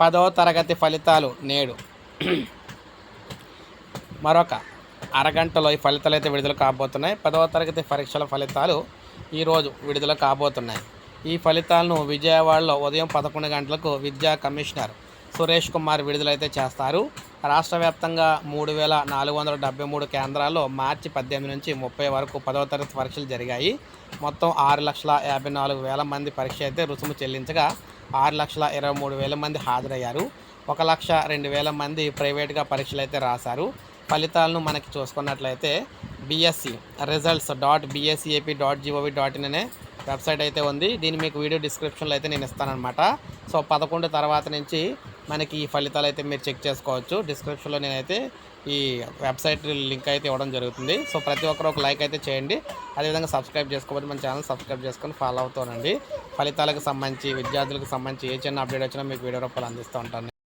పదవ తరగతి ఫలితాలు నేడు. మరొక అరగంటలో ఈ ఫలితాలు అయితే విడుదల కాబోతున్నాయి. పదవ తరగతి పరీక్షల ఫలితాలు ఈరోజు విడుదల కాబోతున్నాయి. ఈ ఫలితాలను విజయవాడలో ఉదయం పదకొండు గంటలకు విద్యా కమిషనర్ సురేష్ కుమార్ విడుదలైతే చేస్తారు. రాష్ట్ర వ్యాప్తంగా మూడు వేల నాలుగు వందల డెబ్బై మూడు కేంద్రాల్లో మార్చి పద్దెనిమిది నుంచి ముప్పై వరకు పదవ తరగతి పరీక్షలు జరిగాయి. మొత్తం ఆరు లక్షల యాభై నాలుగు వేల మంది పరీక్ష అయితే రుసుము చెల్లించగా ఆరు లక్షల ఇరవై మూడు వేల మంది హాజరయ్యారు. ఒక లక్ష రెండు వేల మంది ప్రైవేట్గా పరీక్షలు అయితే రాశారు. ఫలితాలను మనకి చూసుకున్నట్లయితే BSE results dot BSEAP dot gov dot in అనే వెబ్సైట్ అయితే ఉంది. దీన్ని మీకు వీడియో డిస్క్రిప్షన్లో అయితే నేను ఇస్తానమాట సో పదకొండు తర్వాత నుంచి మనకి ఈ ఫలితాలు అయితే మీరు చెక్ చేసుకోవచ్చు. డిస్క్రిప్షన్లో నేనైతే ఈ వెబ్సైట్ లింక్ అయితే ఇవ్వడం జరుగుతుంది. సో ప్రతి ఒక్కరు ఒక లైక్ అయితే చేయండి. అదేవిధంగా సబ్స్క్రైబ్ చేసుకోకపోతే మన ఛానల్ సబ్స్క్రైబ్ చేసుకొని ఫాలో అవుతానండి ఫలితాలకు సంబంధించి విద్యార్థులకు సంబంధించి ఏ చిన్న అప్డేట్ వచ్చినా మీకు వీడియో రూపాయలు అందిస్తూ ఉంటాను.